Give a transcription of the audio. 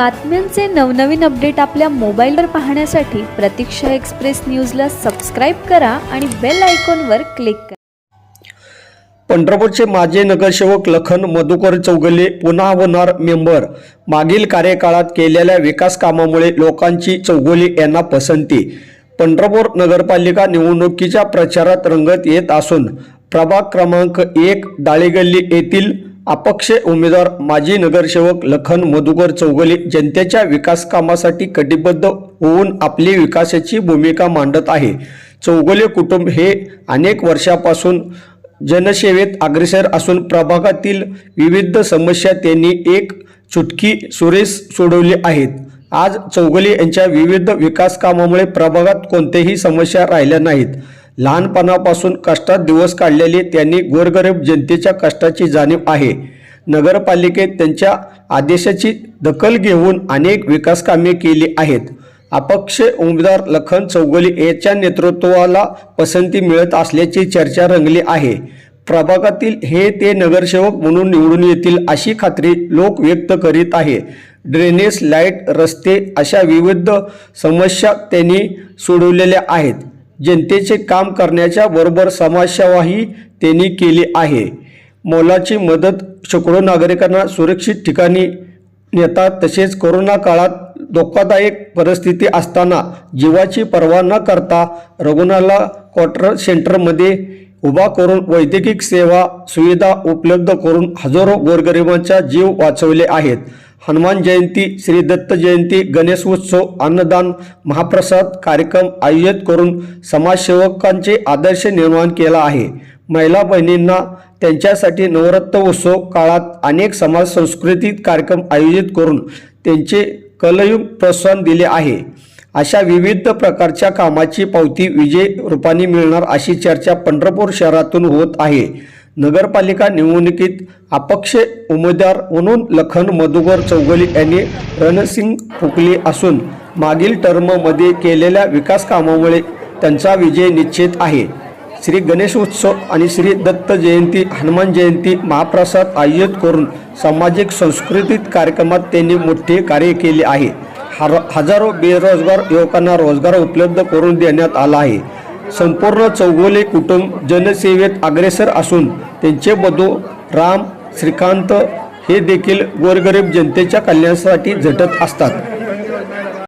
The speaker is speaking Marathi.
बातम्यांचे नवनवीन अपडेट आपल्या मोबाईलवर पाहण्यासाठी प्रतीक्षा एक्सप्रेस न्यूजला सबस्क्राईब करा आणि बेल आयकॉनवर क्लिक करा. पंढरपूरचे माजी नगरसेवक लखन मधुकर चौगले पुन्हा होणार मेंबर. मागील कार्यकाळात केलेल्या विकास कामामुळे लोकांची चौगुले यांना पसंती. पंढरपूर नगरपालिका निवडणुकीच्या प्रचारात रंगत येत असून प्रभाग क्रमांक एक डाळेगल्ली येथील अपक्ष उमेदवार माजी नगरसेवक लखन मधुकर चौगले जनतेच्या विकास कामासाठी कटिबद्ध होऊन आपली विकासाची भूमिका मांडत आहे. चौगले कुटुंब हे अनेक वर्षापासून जनसेवेत अग्रेसर असून प्रभागातील विविध समस्या त्यांनी एक चुटकी सुरेश सोडवली आहेत. आज चौगले यांच्या विविध विकास कामामुळे प्रभागात कोणत्याही समस्या राहिल्या नाहीत. लहानपणापासून कष्टात दिवस काढलेले त्यांनी गोरगरीब जनतेच्या कष्टाची जाणीव आहे. नगरपालिकेत त्यांच्या आदेशाची दखल घेऊन अनेक विकासकामे केली आहेत. अपक्ष उमेदवार लखन चौगुले याच्या नेतृत्वाला पसंती मिळत असल्याची चर्चा रंगली आहे. प्रभागातील हे ते नगरसेवक म्हणून निवडून येतील अशी खात्री लोक व्यक्त करीत आहे. ड्रेनेज लाइट रस्ते अशा विविध समस्या त्यांनी सोडवलेल्या आहेत. जनतेचे काम करण्याच्या बरोबर समाजसेवाही त्यांनी केली आहे. मोलाची मदत शेकडो नागरिकांना सुरक्षित ठिकाणी नेतात. तसेच कोरोना काळात धोकादायक परिस्थिती असताना जीवाची पर्वा न करता रघुनाला क्वार्टर सेंटरमध्ये उभा करून वैद्यकीय सेवा सुविधा उपलब्ध करून हजारो गोरगरिबांचा जीव वाचवले आहेत. हनुमान जयंती श्री दत्त जयंती गणेश उत्सव अन्नदान महाप्रसाद कार्यक्रम आयोजित करून समाजसेवकांचे आदर्श निर्माण केला आहे. महिला बहिणींना त्यांच्यासाठी नवरत्न उत्सव काळात अनेक समाज सांस्कृतिक कार्यक्रम आयोजित करून त्यांचे कलयुग प्रोत्साहन दिले आहे. अशा विविध प्रकारच्या कामाची पावती विजय रूपाने मिळणार अशी चर्चा पंढरपूर शहरातून होत आहे. नगरपालिका निवडणुकीत अपक्ष उमेदवार म्हणून लखन मधुकर चौगुले यांनी रणसिंग फुकले असून मागील टर्ममध्ये केलेल्या विकास कामामुळे त्यांचा विजय निश्चित आहे. श्री गणेश उत्सव आणि श्री दत्त जयंती हनुमान जयंती महाप्रसाद आयोजित करून सामाजिक सांस्कृतिक कार्यक्रमात त्यांनी मोठे कार्य केले आहे. हर हजारो बेरोजगार युवकांना रोजगार उपलब्ध करून देण्यात आला आहे. संपूर्ण चौगोले कुटुंब जनसेवेत अग्रेसर असून त्यांचे बधू राम श्रीकांत हे देखील गोरगरीब जनतेच्या कल्याणासाठी झटत असतात.